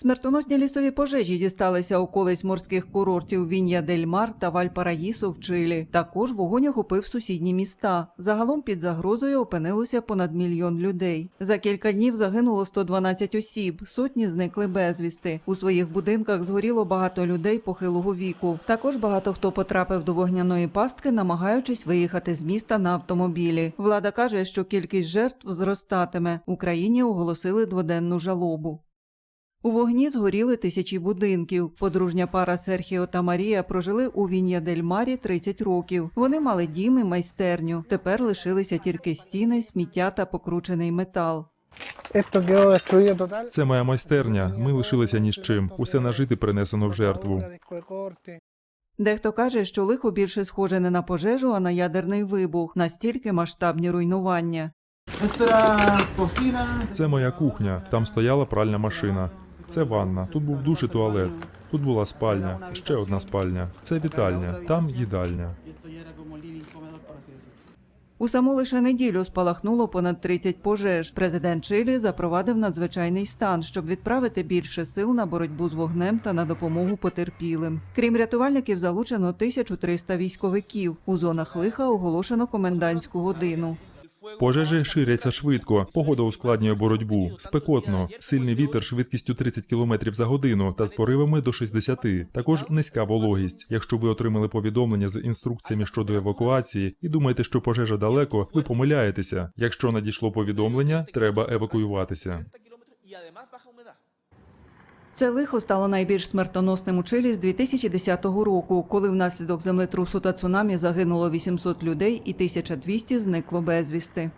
Смертоносні лісові пожежі дісталися околиць морських курортів Він'я дель Мар та Вальпараїсо в Чилі. Також вогонь охопив сусідні міста. Загалом під загрозою опинилося понад мільйон людей. За кілька днів загинуло 112 осіб, сотні зникли безвісти. У своїх будинках згоріло багато людей похилого віку. Також багато хто потрапив до вогняної пастки, намагаючись виїхати з міста на автомобілі. Влада каже, що кількість жертв зростатиме. Україні оголосили дводенну жалобу. У вогні згоріли тисячі будинків. Подружня пара Серхіо та Марія прожили у Він'я-дель-Марі 30 років. Вони мали дім і майстерню. Тепер лишилися тільки стіни, сміття та покручений метал. Це моя майстерня. Ми лишилися ні з чим. Усе нажити принесено в жертву. Дехто каже, що лихо більше схоже не на пожежу, а на ядерний вибух. Настільки масштабні руйнування. Це моя кухня. Там стояла пральна машина. Це ванна. Тут був душ і туалет. Тут була спальня, ще одна спальня. Це вітальня, там їдальня. У саму лише неділю спалахнуло понад 30 пожеж. Президент Чилі запровадив надзвичайний стан, щоб відправити більше сил на боротьбу з вогнем та на допомогу потерпілим. Крім рятувальників, залучено 1300 військовиків. У зонах лиха оголошено комендантську годину. Пожежі ширяться швидко. Погода ускладнює боротьбу. Спекотно, сильний вітер швидкістю 30 км за годину та з поривами до 60. Також низька вологість. Якщо ви отримали повідомлення з інструкціями щодо евакуації і думаєте, що пожежа далеко, ви помиляєтеся. Якщо надійшло повідомлення, треба евакуюватися. Це лихо стало найбільш смертоносним у Чилі з 2010 року, коли внаслідок землетрусу та цунамі загинуло 800 людей і 1200 зникло безвісти.